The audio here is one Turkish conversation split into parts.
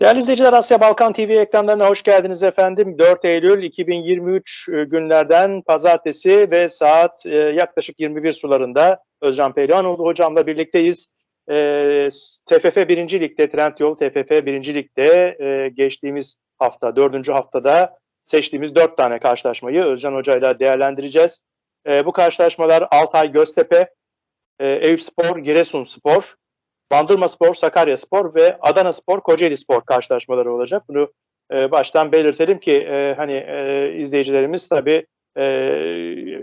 Değerli izleyiciler Asya Balkan TV ekranlarına hoş geldiniz efendim. 4 Eylül 2023 günlerden pazartesi ve saat e, yaklaşık 21 sularında Özcan Pehlivanoğlu hocamla birlikteyiz. E, TFF 1. Lig'de, Trendyol TFF 1. Lig'de e, geçtiğimiz hafta, 4. haftada seçtiğimiz 4 tane karşılaşmayı Özcan Hoca ile değerlendireceğiz. E, bu karşılaşmalar Altay Göztepe, e, Eyüp Spor, Giresun Spor, Bandırma Spor, Sakarya Spor ve Adana Spor, Kocaeli Spor karşılaşmaları olacak. Bunu e, baştan belirtelim ki e, hani e, izleyicilerimiz tabii e,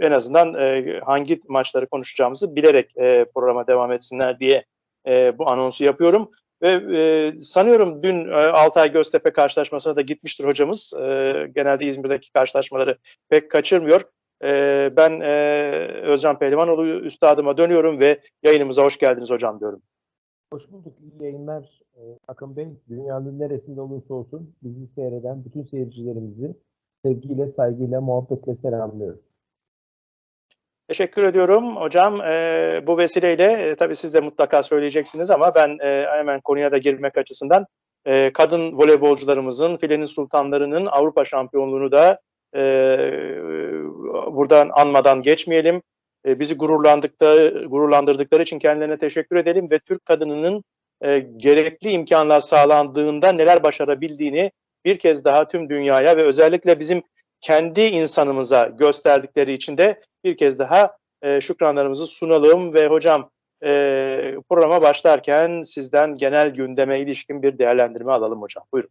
en azından e, hangi maçları konuşacağımızı bilerek e, programa devam etsinler diye e, bu anonsu yapıyorum. Ve e, sanıyorum dün e, Altay Göztepe karşılaşmasına da gitmiştir hocamız. E, genelde İzmir'deki karşılaşmaları pek kaçırmıyor. E, ben e, Özcan Pehlivanoğlu üstadıma dönüyorum ve yayınımıza hoş geldiniz hocam diyorum. Hoş bulduk. İyi yayınlar e, Akın Bey. Dünyanın neresinde olursa olsun bizi seyreden bütün seyircilerimizi sevgiyle, saygıyla, muhabbetle selamlıyorum. Teşekkür ediyorum hocam. E, bu vesileyle e, tabii siz de mutlaka söyleyeceksiniz ama ben e, hemen konuya da girmek açısından e, kadın voleybolcularımızın, filenin sultanlarının Avrupa şampiyonluğunu da e, buradan anmadan geçmeyelim. E, bizi gururlandıkları, gururlandırdıkları için kendilerine teşekkür edelim ve Türk kadınının e, gerekli imkanlar sağlandığında neler başarabildiğini bir kez daha tüm dünyaya ve özellikle bizim kendi insanımıza gösterdikleri için de bir kez daha e, şükranlarımızı sunalım ve hocam e, programa başlarken sizden genel gündeme ilişkin bir değerlendirme alalım hocam. Buyurun.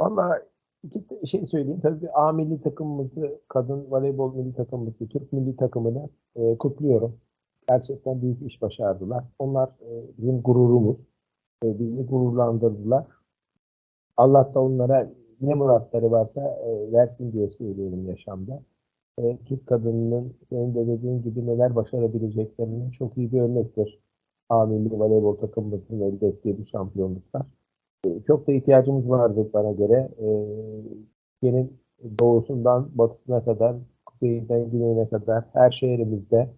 Valla iki şey söyleyeyim. Tabii A milli takımımızı, kadın voleybol milli takımımızı, Türk milli takımını e, kutluyorum. Gerçekten büyük iş başardılar. Onlar e, bizim gururumuz. E, bizi gururlandırdılar. Allah da onlara ne muratları varsa e, versin diye söylüyorum yaşamda. E, Türk kadınının senin de dediğin gibi neler başarabileceklerinin çok iyi bir örnektir. A milli voleybol takımımızın elde ettiği bu şampiyonluklar. E, çok da ihtiyacımız vardı bana göre. E, doğusundan batısına kadar, kuzeyinden güneyine kadar her şehrimizde,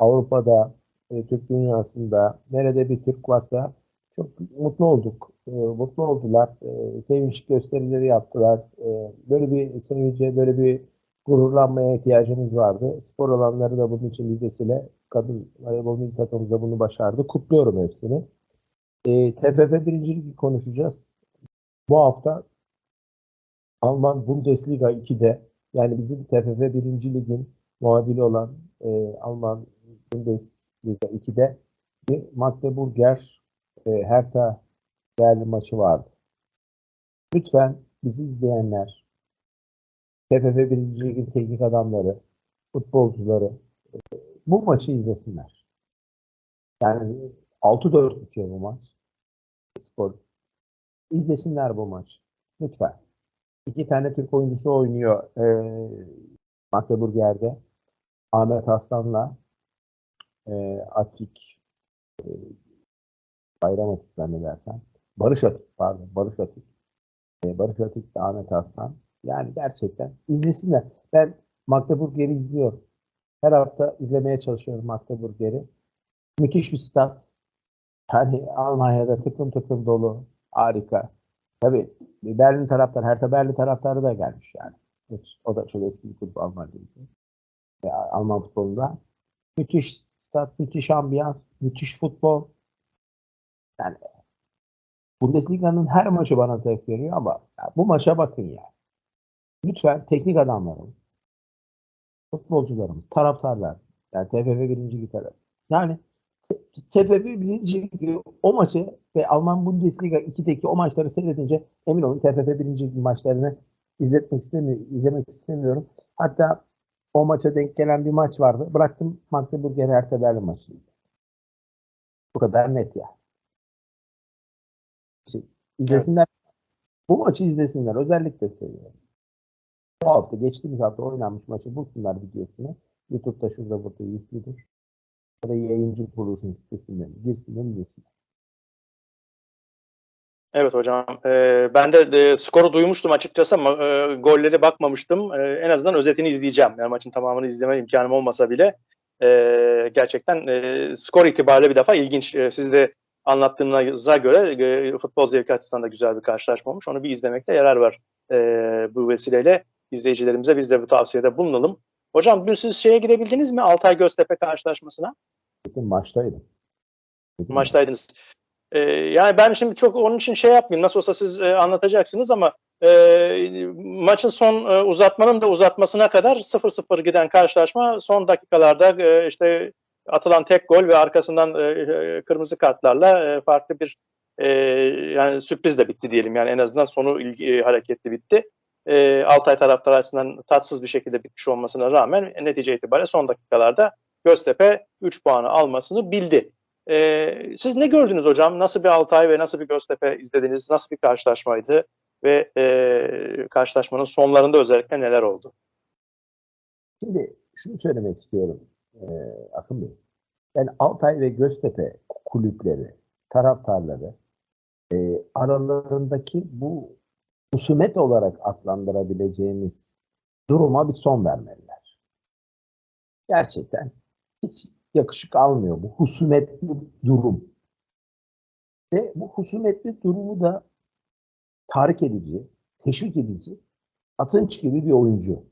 Avrupa'da, e, Türk dünyasında nerede bir Türk varsa çok mutlu olduk. E, mutlu oldular. E, sevinç gösterileri yaptılar. E, böyle bir sevince, böyle bir gururlanmaya ihtiyacımız vardı. Spor alanları da bunun için lidesiyle kadın voleybol milli takımımız da bunu başardı. Kutluyorum hepsini. E, TFF birincilik konuşacağız. Bu hafta Alman Bundesliga 2'de yani bizim TFF birinci ligin muadili olan e, Alman Bundesliga 2'de bir Magdeburger e, Hertha değerli maçı vardı. Lütfen bizi izleyenler, TFF birinci ligin teknik adamları, futbolcuları e, bu maçı izlesinler. Yani 6-4 bitiyor bu maç. Spor. İzlesinler bu maç. Lütfen. İki tane Türk oyuncusu oynuyor e, Magdeburger'de. Ahmet Aslan'la e, Atik e, Bayram Atik zannedersem. Barış Atik pardon. Barış Atik. E, Barış Atik de Ahmet Aslan. Yani gerçekten izlesinler. Ben Magdeburger'i izliyorum. Her hafta izlemeye çalışıyorum Magdeburger'i. Müthiş bir stat. Yani Almanya'da tıklım tıklım dolu. Harika. Tabii Berlin taraftar, Hertha Berlin taraftarı da gelmiş yani. Hiç, o da çok eski bir futbol Alman ligi. Alman futbolunda. Müthiş stat, müthiş ambiyans, müthiş futbol. Yani Bundesliga'nın her maçı bana zevk veriyor ama bu maça bakın ya. Lütfen teknik adamlarımız, futbolcularımız, taraftarlar, yani TFF birinci lig tarafı. Yani TFF birinci o maçı ve Alman Bundesliga 2'deki o maçları seyredince emin olun TFF birinci maçlarını izletmek istemiyorum, izlemek istemiyorum. Hatta o maça denk gelen bir maç vardı. Bıraktım Magdeburger Hertha Berlin maçını. Bu kadar net ya. Yani. İzlesinler. Evet. Bu maçı izlesinler. Özellikle söylüyorum. Bu hafta geçtiğimiz hafta oynanmış maçı bulsunlar videosunu. YouTube'da şurada burada yüklüdür ya da yayıncı kuruluşun sitesinden girsinler izlesinler. Evet hocam. Ee, ben de, de skoru duymuştum açıkçası ama e, golleri bakmamıştım. E, en azından özetini izleyeceğim. Yani maçın tamamını izleme imkanım olmasa bile e, gerçekten e, skor itibariyle bir defa ilginç. E, siz de anlattığınıza göre e, futbol zevki açısından da güzel bir karşılaşma olmuş. Onu bir izlemekte yarar var e, bu vesileyle. izleyicilerimize biz de bu tavsiyede bulunalım. Hocam dün siz şeye gidebildiniz mi Altay Göztepe karşılaşmasına? Maçtaydım. Maçtaydınız. Ee, yani ben şimdi çok onun için şey yapmayayım. Nasıl olsa siz e, anlatacaksınız ama e, maçın son e, uzatmanın da uzatmasına kadar 0-0 giden karşılaşma son dakikalarda e, işte atılan tek gol ve arkasından e, e, kırmızı kartlarla e, farklı bir yani sürpriz de bitti diyelim. Yani en azından sonu ilgi, hareketli bitti. Altay taraftarı açısından tatsız bir şekilde bitmiş olmasına rağmen netice itibariyle son dakikalarda Göztepe 3 puanı almasını bildi. Siz ne gördünüz hocam? Nasıl bir Altay ve nasıl bir Göztepe izlediniz? Nasıl bir karşılaşmaydı? Ve karşılaşmanın sonlarında özellikle neler oldu? Şimdi şunu söylemek istiyorum e, Akın Bey. Yani Altay ve Göztepe kulüpleri, taraftarları e, aralarındaki bu husumet olarak adlandırabileceğimiz duruma bir son vermeliler. Gerçekten hiç yakışık almıyor bu husumetli durum. Ve bu husumetli durumu da tahrik edici, teşvik edici Atınç gibi bir oyuncu.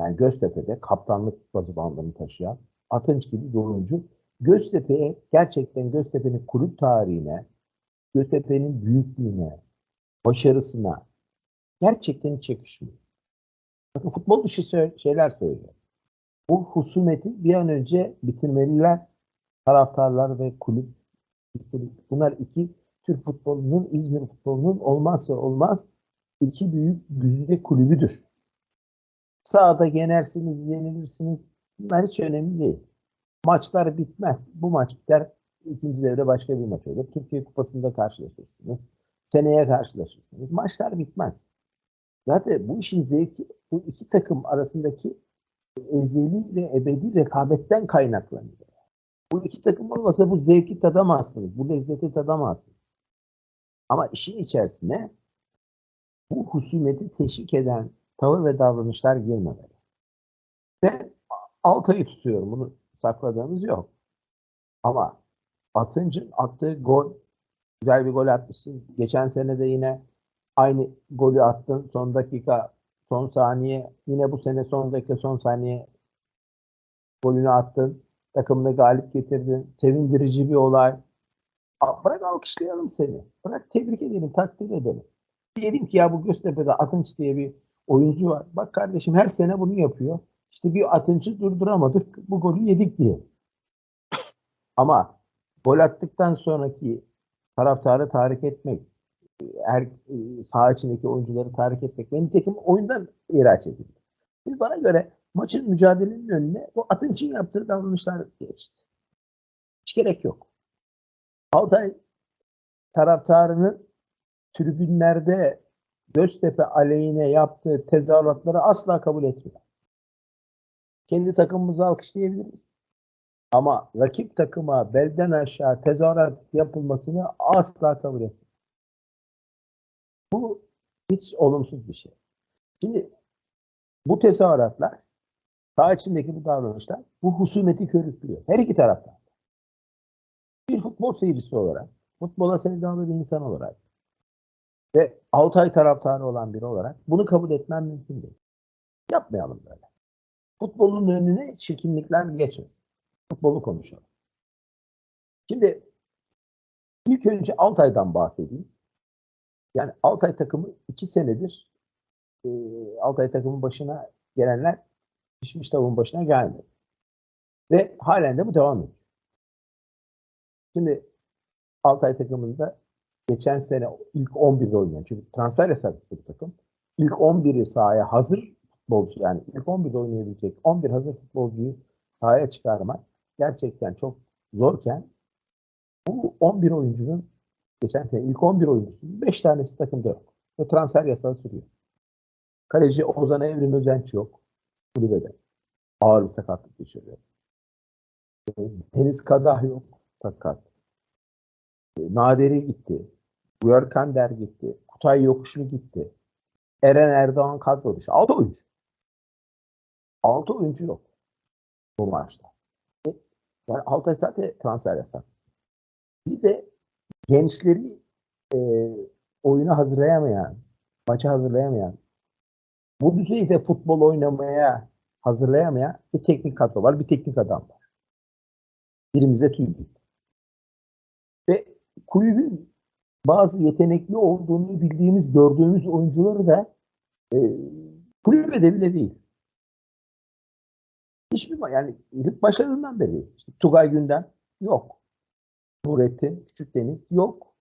Yani Göztepe'de kaptanlık bazı bandını taşıyan Atınç gibi bir oyuncu. Göztepe'ye gerçekten Göztepe'nin kulüp tarihine, Göztepe'nin büyüklüğüne, başarısına gerçekten hiç. Bakın futbol dışı şeyler söylüyor bu husumeti bir an önce bitirmeliler. Taraftarlar ve kulüp. Bunlar iki Türk futbolunun, İzmir futbolunun olmazsa olmaz iki büyük güzide kulübüdür. Sağda yenersiniz, yenilirsiniz. Bunlar hiç önemli değil. Maçlar bitmez. Bu maç biter. ikinci devre başka bir maç olur. Türkiye Kupası'nda karşılaşırsınız. Seneye karşılaşırsınız. Maçlar bitmez. Zaten bu işin zevki bu iki takım arasındaki ezeli ve ebedi rekabetten kaynaklanıyor. Bu iki takım olmasa bu zevki tadamazsınız. Bu lezzeti tadamazsınız. Ama işin içerisine bu husumeti teşvik eden tavır ve davranışlar girmemeli. Ben Altay'ı tutuyorum. Bunu sakladığımız yok. Ama Atınç'ın attığı gol güzel bir gol atmışsın. Geçen sene de yine aynı golü attın. Son dakika son saniye yine bu sene son dakika son saniye golünü attın. Takımını galip getirdin. Sevindirici bir olay. Bırak alkışlayalım seni. Bırak tebrik edelim, takdir edelim. Diyelim ki ya bu Göztepe'de Atınç diye bir oyuncu var. Bak kardeşim her sene bunu yapıyor. İşte bir Atınç'ı durduramadık. Bu golü yedik diye. Ama gol attıktan sonraki taraftarı tahrik etmek, er, saha içindeki oyuncuları tahrik etmek ve nitekim oyundan ihraç edildi. Şimdi bana göre maçın mücadelenin önüne o Atınç'ın yaptığı davranışlar geçti. Hiç gerek yok. Altay taraftarının tribünlerde Göztepe aleyhine yaptığı tezahüratları asla kabul etmiyor. Kendi takımımızı alkışlayabiliriz. Ama rakip takıma belden aşağı tezahürat yapılmasını asla kabul etmiyor. Bu hiç olumsuz bir şey. Şimdi bu tezahüratlar sağ içindeki bu davranışlar bu husumeti körüklüyor. Her iki taraftan. Bir futbol seyircisi olarak, futbola sevdalı bir insan olarak ve Altay taraftarı olan biri olarak bunu kabul etmem mümkün değil. Yapmayalım böyle. Futbolun önüne çirkinlikler geçmesin. Futbolu konuşalım. Şimdi ilk önce Altay'dan bahsedeyim. Yani Altay takımı iki senedir e, Altay takımın başına gelenler pişmiş tavuğun başına gelmedi. Ve halen de bu devam ediyor. Şimdi Altay takımında geçen sene ilk 11'de oynayan çünkü transfer yasaklısı bir takım. İlk 11'i sahaya hazır futbolcu yani ilk 11'de oynayabilecek 11 hazır futbolcuyu sahaya çıkarmak gerçekten çok zorken bu 11 oyuncunun geçen sene ilk 11 oyuncusu 5 tanesi takımda yok. Ve transfer yasağı sürüyor. Kaleci Ozan Evrim Özenç yok. Kulübede. Ağır bir sakatlık geçiriyor. Deniz Kadah yok. Sakat. E, Naderi gitti. Görkander gitti. Kutay Yokuşlu gitti. Eren Erdoğan kadro dışı. 6 oyuncu. 6 oyuncu yok bu maçta. E, Yani Altay zaten transfer yasak. Bir de gençleri e, oyuna hazırlayamayan, maça hazırlayamayan, bu düzeyde futbol oynamaya hazırlayamayan bir teknik kadro var, bir teknik adam var. Birimize tüy. Ve kulübün bazı yetenekli olduğunu bildiğimiz, gördüğümüz oyuncuları da e, kulübede bile değil. Hiçbir yani lig başladığından beri işte Tugay Gündem yok. Nurettin Küçük Deniz yok.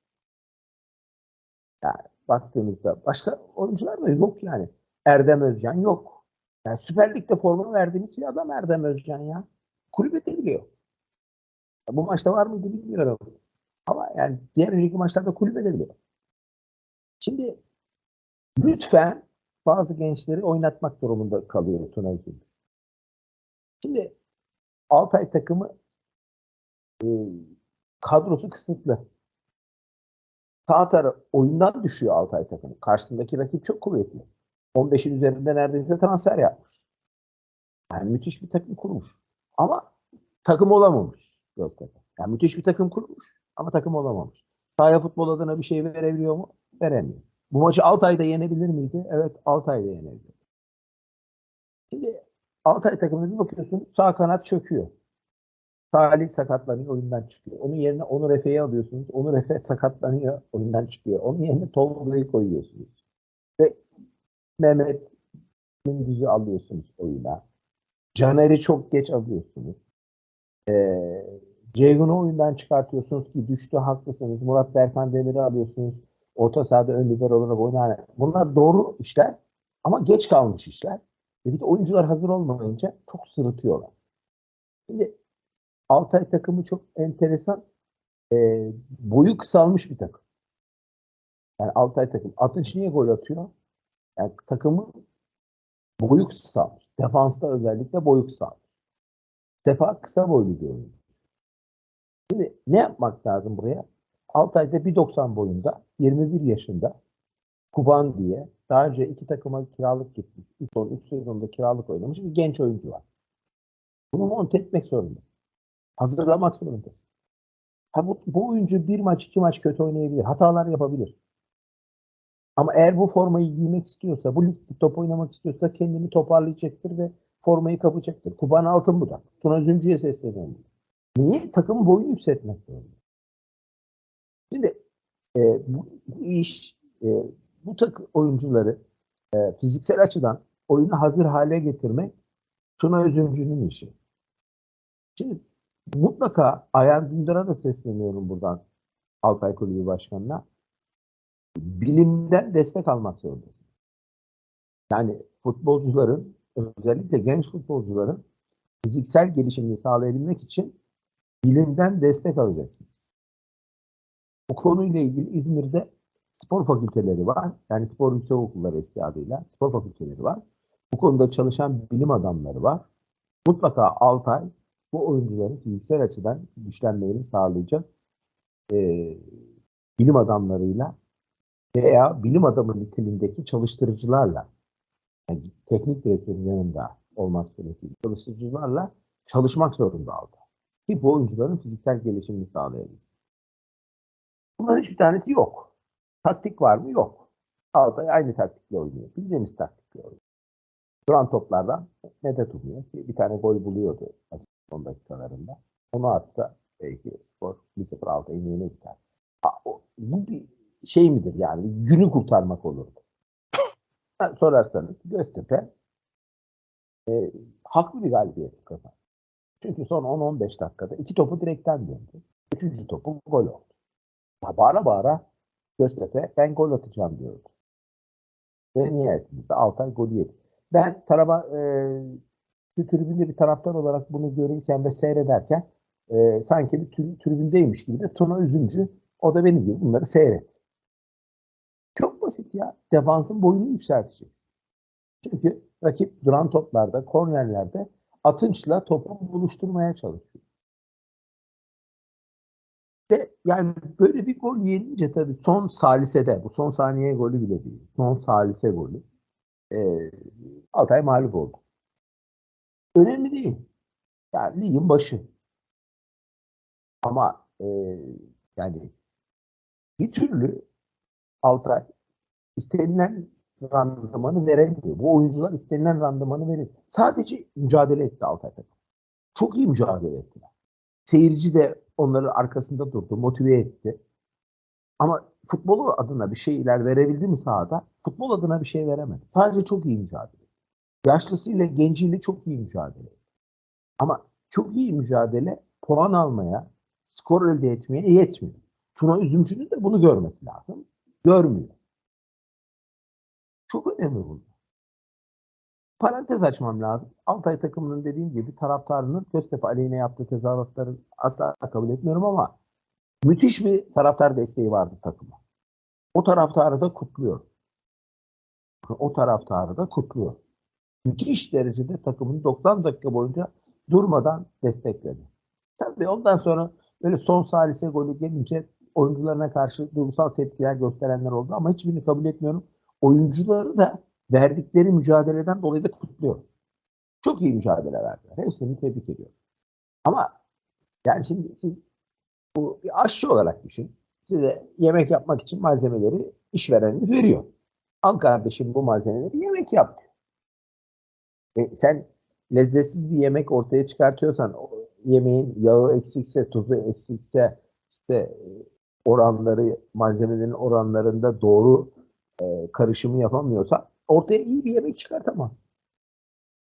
Yani baktığımızda başka oyuncular da yok yani. Erdem Özcan yok. Yani Süper Lig'de forma verdiğimiz bir adam Erdem Özcan ya. Kulübede bile yok. Ya bu maçta var mıydı bilmiyorum. Ama yani diğer önceki maçlarda kulübede bile yok. Şimdi lütfen bazı gençleri oynatmak durumunda kalıyor Tuna Özgür. Şimdi Altay takımı e, kadrosu kısıtlı. Sağ taraf oyundan düşüyor Altay takımı. Karşısındaki rakip çok kuvvetli. 15'in üzerinde neredeyse transfer yapmış. Yani müthiş bir takım kurmuş. Ama takım olamamış Göztepe. Yani müthiş bir takım kurmuş ama takım olamamış. Sahaya futbol adına bir şey verebiliyor mu? Veremiyor. Bu maçı Altay'da yenebilir miydi? Evet Altay'da yenebilir. Şimdi Altay takımına bir bakıyorsun sağ kanat çöküyor. Salih sakatlanıyor oyundan çıkıyor. Onun yerine Onur Efe'yi alıyorsunuz. Onur Efe sakatlanıyor oyundan çıkıyor. Onun yerine Tolga'yı koyuyorsunuz. Ve Mehmet Gündüz'ü alıyorsunuz oyuna. Caner'i çok geç alıyorsunuz. Ee, Ceyhun'u oyundan çıkartıyorsunuz ki düştü haklısınız. Murat Berkan Demir'i alıyorsunuz. Orta sahada ön lider olarak oynar. Bunlar doğru işler ama geç kalmış işler. E bir de oyuncular hazır olmayınca çok sırıtıyorlar. Şimdi Altay takımı çok enteresan. E, boyu kısalmış bir takım. Yani Altay takım. Atınç niye gol atıyor? Yani takımın boyu kısalmış. Defansta özellikle boyu kısalmış. Sefa kısa boylu bir oyuncu. Şimdi ne yapmak lazım buraya? Altay'da 1.90 boyunda 21 yaşında Kuban diye daha önce iki takıma kiralık gitmiş. 3 son 3 sezonda kiralık oynamış bir genç oyuncu var. Bunu monte etmek zorunda. Hazırlamak zorundasın. Ha bu, bu oyuncu bir maç iki maç kötü oynayabilir. Hatalar yapabilir. Ama eğer bu formayı giymek istiyorsa, bu ligde top oynamak istiyorsa kendini toparlayacaktır ve formayı kapacaktır. Kuban Altın bu da. Tuna Züncü'ye sesleniyorum. Niye? Takımın boyunu yükseltmek zorunda. Şimdi e, bu, iş e, bu takım oyuncuları e, fiziksel açıdan oyunu hazır hale getirmek Tuna Özüncü'nün işi. Şimdi mutlaka Ayhan Dündar'a da sesleniyorum buradan Altay Kulübü Başkanı'na. Bilimden destek almak zorundasın. Yani futbolcuların özellikle genç futbolcuların fiziksel gelişimini sağlayabilmek için bilimden destek alacaksınız. Bu konuyla ilgili İzmir'de spor fakülteleri var. Yani spor yüksek okulları eski adıyla spor fakülteleri var. Bu konuda çalışan bilim adamları var. Mutlaka Altay bu oyuncuların fiziksel açıdan güçlenmelerini sağlayacak e, bilim adamlarıyla veya bilim adamı niteliğindeki çalıştırıcılarla yani teknik direktörün yanında olmak suretiyle çalıştırıcılarla çalışmak zorunda Altay. Ki bu oyuncuların fiziksel gelişimini sağlayabilsin. Bunların hiçbir tanesi yok. Taktik var mı? Yok. Altay aynı taktikle oynuyor. Bildiğimiz taktikle oynuyor. Duran toplardan medet umuyor ki bir tane gol buluyordu son dakikalarında. Onu atsa belki skor 1-0 Altay'ın yine gider. Bu bir şey midir yani? Günü kurtarmak olurdu. Sorarsanız Göztepe e, haklı bir galibiyet kazandı. Çünkü son 10-15 dakikada iki topu direkten döndü. Üçüncü topu gol oldu. Bağıra bağıra Göztepe ben gol atacağım diyordu. Ve nihayetinde Altay golü yedi. Ben tarafa e, bir tribünde bir taraftar olarak bunu görürken ve seyrederken e, sanki bir tribün- tribündeymiş gibi de Tuna Üzümcü o da benim gibi bunları seyret. Çok basit ya. Defansın boyunu yükselteceksin. Çünkü rakip duran toplarda, kornerlerde Atınç'la topu buluşturmaya çalışıyor. Ve yani böyle bir gol yenince tabii son salisede, bu son saniye golü bile değil. Son salise golü. E, Altay mağlup oldu. Önemli değil. Yani ligin başı. Ama e, yani bir türlü Altay istenilen randımanı veremiyor. Bu oyuncular istenilen randımanı veriyor. Sadece mücadele etti Altay takım. Çok iyi mücadele ettiler. Seyirci de onların arkasında durdu, motive etti. Ama futbolu adına bir şeyler verebildi mi sahada? Futbol adına bir şey veremedi. Sadece çok iyi mücadele. Yaşlısıyla, genciyle çok iyi mücadele. Ama çok iyi mücadele puan almaya, skor elde etmeye yetmiyor. Tuna Üzümcü'nün de bunu görmesi lazım. Görmüyor. Çok önemli bu. Parantez açmam lazım. Altay takımının dediğim gibi taraftarının Göztepe aleyhine yaptığı tezahüratları asla kabul etmiyorum ama müthiş bir taraftar desteği vardı takıma. O taraftarı da kutluyor. O taraftarı da kutluyor. Müthiş derecede takımın 90 dakika boyunca durmadan destekledi. Tabii ondan sonra böyle son salise golü gelince oyuncularına karşı duygusal tepkiler gösterenler oldu ama hiçbirini kabul etmiyorum. Oyuncuları da verdikleri mücadeleden dolayı da kutluyorum. Çok iyi mücadele verdiler. Hepsini tebrik ediyorum. Ama yani şimdi siz bu bir aşçı olarak düşün. Size yemek yapmak için malzemeleri işvereniniz veriyor. Al kardeşim bu malzemeleri yemek yap. E, sen lezzetsiz bir yemek ortaya çıkartıyorsan yemeğin yağı eksikse, tuzu eksikse işte e, oranları, malzemelerin oranlarında doğru e, karışımı yapamıyorsa ortaya iyi bir yemek çıkartamaz.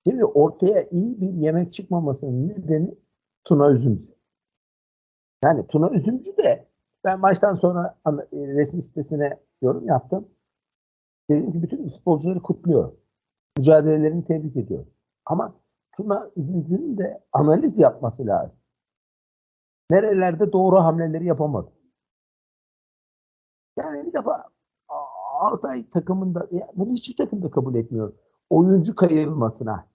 Şimdi ortaya iyi bir yemek çıkmamasının nedeni Tuna Üzümcü. Yani Tuna Üzümcü de ben maçtan sonra e, resim sitesine yorum yaptım. Dedim ki bütün sporcuları kutluyor. Mücadelelerini tebrik ediyor. Ama Tuna Üzümcü'nün de analiz yapması lazım. Nerelerde doğru hamleleri yapamadı. Yani bir defa Altay takımında bunu hiçbir takımda kabul etmiyor. Oyuncu kayırılmasına,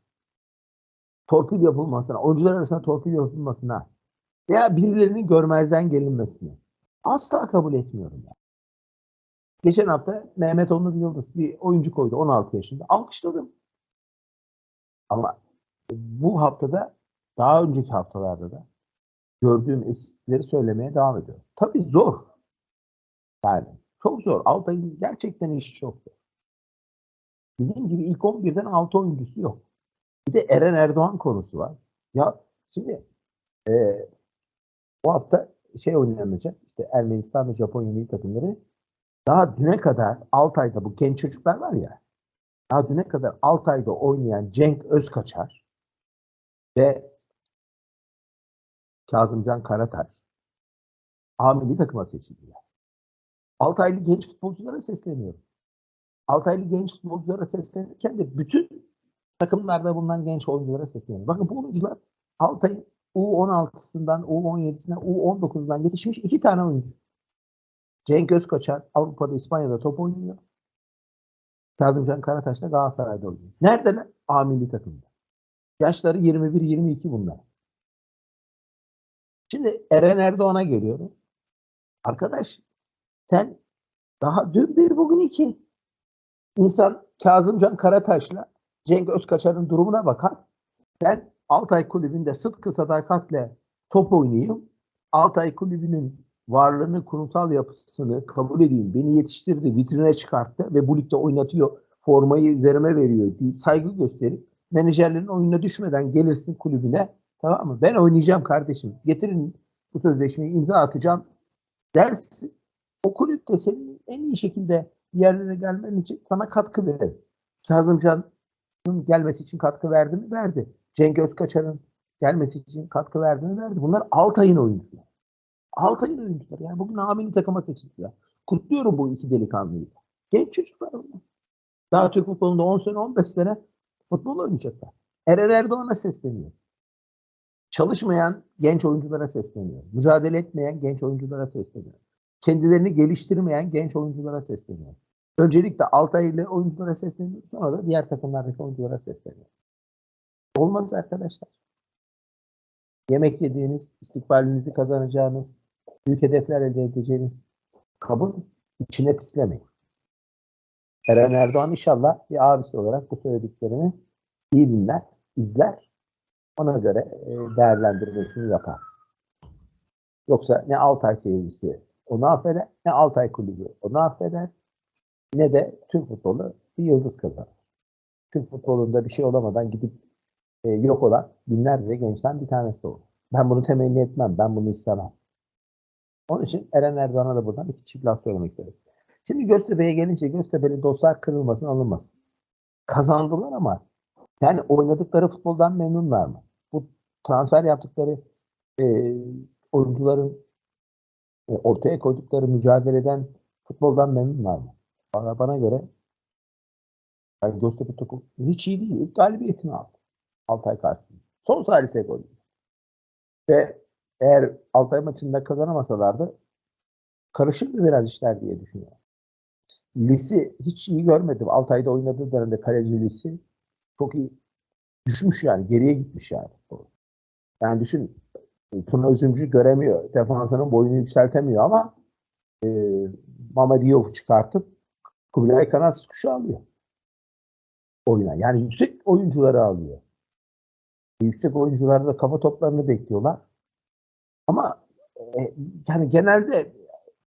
torpil yapılmasına, oyuncular arasında torpil yapılmasına veya birilerinin görmezden gelinmesine asla kabul etmiyorum. Yani. Geçen hafta Mehmet Onur Yıldız bir oyuncu koydu 16 yaşında. Alkışladım. Ama bu haftada daha önceki haftalarda da gördüğüm eksikleri söylemeye devam ediyorum. Tabii zor. Yani çok zor. Altay'ın gerçekten işi çok zor. Dediğim gibi ilk 11'den 6 oyuncusu yok. Bir de Eren Erdoğan konusu var. Ya şimdi e, bu hafta şey oynanacak. İşte Ermenistan ve Japonya milli takımları daha düne kadar Altay'da bu genç çocuklar var ya daha düne kadar Altay'da oynayan Cenk Özkaçar ve Kazımcan Karataş A milli takıma seçildiler. Altaylı genç futbolculara sesleniyorum. Altaylı genç futbolculara seslenirken de bütün takımlarda bulunan genç oyunculara sesleniyorum. Bakın bu oyuncular Altay'ın U16'sından U17'sine U19'dan yetişmiş iki tane oyuncu. Cenk Özkoçar Avrupa'da İspanya'da top oynuyor. Kazımcan Karataş da Galatasaray'da oynuyor. Neredeler? A milli takımda. Yaşları 21-22 bunlar. Şimdi Eren Erdoğan'a geliyorum. Arkadaş sen daha dün bir bugün iki. İnsan Kazımcan Karataş'la Cenk Özkaçar'ın durumuna bakar. Ben Altay Kulübü'nde Sıtkı Sadakat'le top oynayayım. Altay Kulübü'nün varlığını, kurumsal yapısını kabul edeyim. Beni yetiştirdi, vitrine çıkarttı ve bu ligde oynatıyor. Formayı üzerime veriyor deyip saygı gösterip menajerlerin oyununa düşmeden gelirsin kulübüne. Tamam mı? Ben oynayacağım kardeşim. Getirin bu sözleşmeyi imza atacağım dersin. O kulüp de senin en iyi şekilde yerlere gelmen için sana katkı verir. Kazımcan'ın gelmesi için katkı verdi mi? Verdi. Cenk Özkaçar'ın gelmesi için katkı verdi mi? Verdi. Bunlar Altay'ın oyuncuları. Altay'ın oyuncuları. Yani bugün ameli takıma seçildiler. Kutluyorum bu iki delikanlıyı. Genç çocuklar bunlar. Daha Türk futbolunda 10 sene 15 sene futbol oynayacaklar. Eren Erdoğan'a sesleniyor. Çalışmayan genç oyunculara sesleniyor. Mücadele etmeyen genç oyunculara sesleniyor. Kendilerini geliştirmeyen genç oyunculara sesleniyor. Öncelikle Altay ile oyunculara sesleniyor. Sonra da diğer takımlardaki oyunculara sesleniyor. Olmaz arkadaşlar. Yemek yediğiniz, istikbalinizi kazanacağınız, büyük hedefler elde edeceğiniz kabın içine pislemeyin. Eren Erdoğan inşallah bir abisi olarak bu söylediklerimi iyi dinler, izler. Ona göre e, değerlendirmesini yapar. Yoksa ne Altay seyircisi onu affeder, ne Altay kulübü onu affeder, ne de Türk futbolu bir yıldız kazanır. Türk futbolunda bir şey olamadan gidip e, yok olan binlerce gençten bir tanesi olur. Ben bunu temenni etmem, ben bunu istemem. Onun için Eren Erdoğan'a da buradan iki çift laf söylemek istedim. Şimdi Göztepe'ye gelince Göztepe'li dostlar kırılmasın alınmasın. Kazandılar ama yani oynadıkları futboldan memnunlar mı? Bu transfer yaptıkları e, oyuncuların ortaya koydukları mücadeleden futboldan memnunlar mı? Bana, bana göre yani Göztepe takım hiç iyi değil. İlk galibiyetini aldı. Altay karşısında. Son salise golü. Ve eğer Altay maçında kazanamasalardı karışıktı biraz işler diye düşünüyorum. Lisi hiç iyi görmedim. Altay'da oynadığı dönemde kaleci Lisi çok iyi düşmüş yani. Geriye gitmiş yani. Yani düşün Tuna Üzümcü göremiyor. Defansının boyunu yükseltemiyor ama e, Mamadiyov çıkartıp Kubilay kanatsız kuşu alıyor. Oyuna. Yani yüksek oyuncuları alıyor. Yüksek oyuncular da kafa toplarını bekliyorlar. Ama e, yani genelde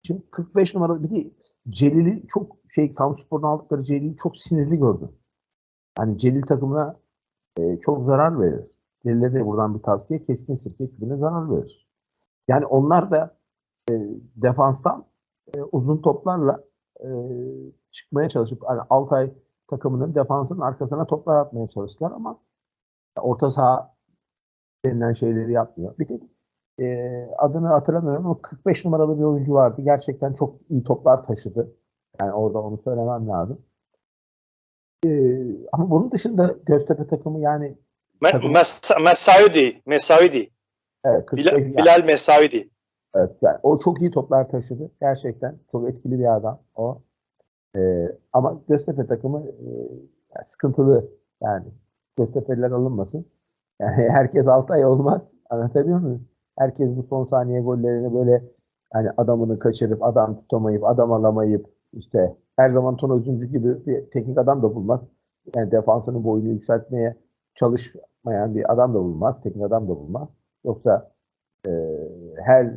şimdi 45 numaralı bir de Celil'i çok şey Samspor'un aldıkları Celil'i çok sinirli gördüm. Yani Celil takımına e, çok zarar verir. Celil'e de buradan bir tavsiye keskin sirke ekibine zarar verir. Yani onlar da e, defanstan e, uzun toplarla e, çıkmaya çalışıp yani Altay takımının defansının arkasına toplar atmaya çalıştılar ama orta saha denilen şeyleri yapmıyor. Bir de e, adını hatırlamıyorum ama 45 numaralı bir oyuncu vardı. Gerçekten çok iyi toplar taşıdı. Yani orada onu söylemem lazım. E, ama bunun dışında Göztepe takımı yani Me-. Mes- Mesaudi, Mesaudi. evet, 45 Bilal, yani- Bilal Mesaudi. Evet, yani o çok iyi toplar taşıdı. Gerçekten çok etkili bir adam o. Ee, ama Göztepe takımı e, yani sıkıntılı yani. Göztepe'liler alınmasın. Yani herkes Altay olmaz. Anlatabiliyor muyum? Herkes bu son saniye gollerini böyle hani adamını kaçırıp adam tutamayıp adam alamayıp işte her zaman Tuna Üzümcü gibi bir teknik adam da bulmaz. Yani defansının boyunu yükseltmeye çalışmayan bir adam da bulmaz. Teknik adam da bulmaz. Yoksa e, her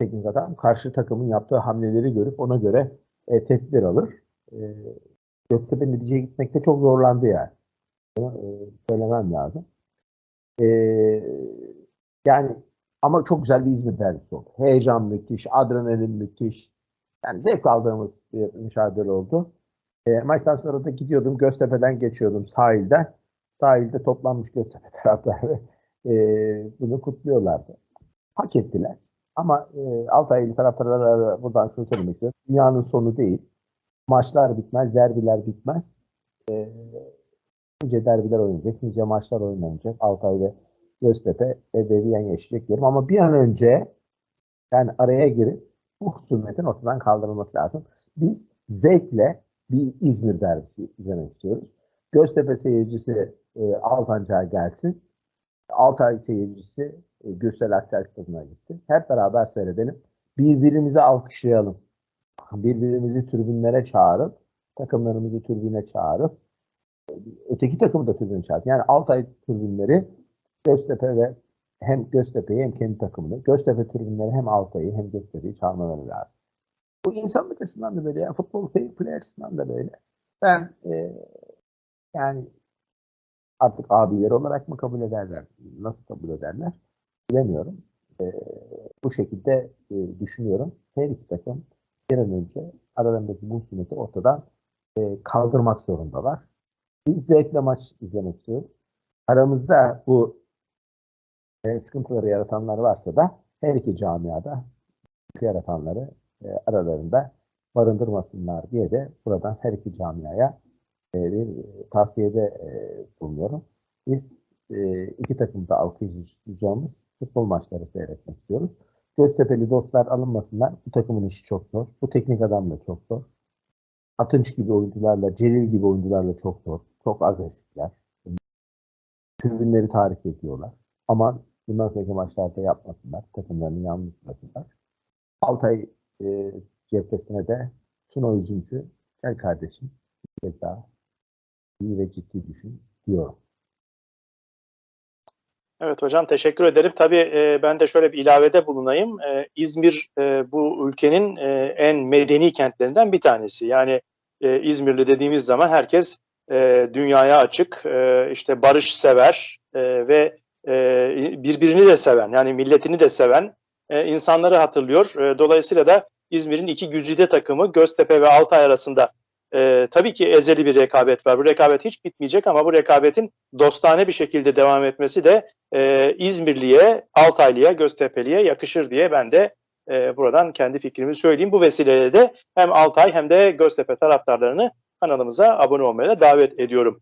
teknik adam karşı takımın yaptığı hamleleri görüp ona göre e, tedbir alır. E, Göztepe neticeye gitmekte çok zorlandı yani. Bunu e, söylemem lazım. E, yani ama çok güzel bir İzmir derbisi oldu. Heyecan müthiş, adrenalin müthiş. Yani zevk aldığımız bir mücadele oldu. E, maçtan sonra da gidiyordum Göztepe'den geçiyordum sahilden. Sahilde toplanmış Göztepe taraftarı e, bunu kutluyorlardı. Hak ettiler. Ama e, Altaylı taraftarlara da buradan şunu söylemek istiyorum. Dünyanın sonu değil. Maçlar bitmez, derbiler bitmez. E, nice derbiler oynayacak, nice maçlar oynanacak. Altay ve Göztepe ebediyen yaşayacak diyorum. Ama bir an önce yani araya girip bu husumetin ortadan kaldırılması lazım. Biz zevkle bir İzmir derbisi izlemek istiyoruz. Göztepe seyircisi e, Altancağa gelsin. Altay seyircisi e, Gürsel Aksel Stadı'na gitsin. Hep beraber seyredelim. Birbirimizi alkışlayalım. Birbirimizi tribünlere çağırıp, takımlarımızı tribüne çağırıp, öteki takımı da tribüne çağırıp. Yani Altay tribünleri Göztepe ve hem Göztepe'yi hem kendi takımını, Göztepe tribünleri hem Altay'ı hem Göztepe'yi çağırmaları lazım. Bu insanlık açısından da böyle, ya, futbol fair play açısından da böyle. Ben e, yani artık abileri olarak mı kabul ederler, nasıl kabul ederler bilemiyorum. E, bu şekilde e, düşünüyorum. Her iki takım bir an önce aralarındaki bu husumeti ortadan e, kaldırmak zorundalar. Biz zevkle maç izlemek istiyoruz. Aramızda bu e, sıkıntıları yaratanlar varsa da her iki camiada yaratanları e, aralarında barındırmasınlar diye de buradan her iki camiaya bir tavsiyede e, bulunuyorum. Biz e, iki takımda alkışlayacağımız futbol maçları seyretmek istiyoruz. Göztepe'li dostlar alınmasınlar. Bu takımın işi çok zor. Bu teknik adam da çok zor. Atınç gibi oyuncularla, Celil gibi oyuncularla çok zor. Çok agresifler. Tribünleri tahrik ediyorlar. Ama bundan sonraki maçlarda yapmasınlar. Takımlarını yalnız bırakırlar. Altay e, cephesine de Tuna Üzümcü, gel kardeşim bir kez daha iyi ve ciddi düşün diyorum. Evet hocam teşekkür ederim. Tabii e, ben de şöyle bir ilavede bulunayım. E, İzmir e, bu ülkenin e, en medeni kentlerinden bir tanesi. Yani e, İzmirli dediğimiz zaman herkes e, dünyaya açık, e, işte barış sever e, ve e, birbirini de seven, yani milletini de seven e, insanları hatırlıyor. E, dolayısıyla da İzmir'in iki güzide takımı Göztepe ve Altay arasında e, tabii ki ezeli bir rekabet var. Bu rekabet hiç bitmeyecek ama bu rekabetin dostane bir şekilde devam etmesi de e, İzmirli'ye, Altaylı'ya, Göztepe'liye yakışır diye ben de e, buradan kendi fikrimi söyleyeyim. Bu vesileyle de hem Altay hem de Göztepe taraftarlarını kanalımıza abone olmaya da davet ediyorum.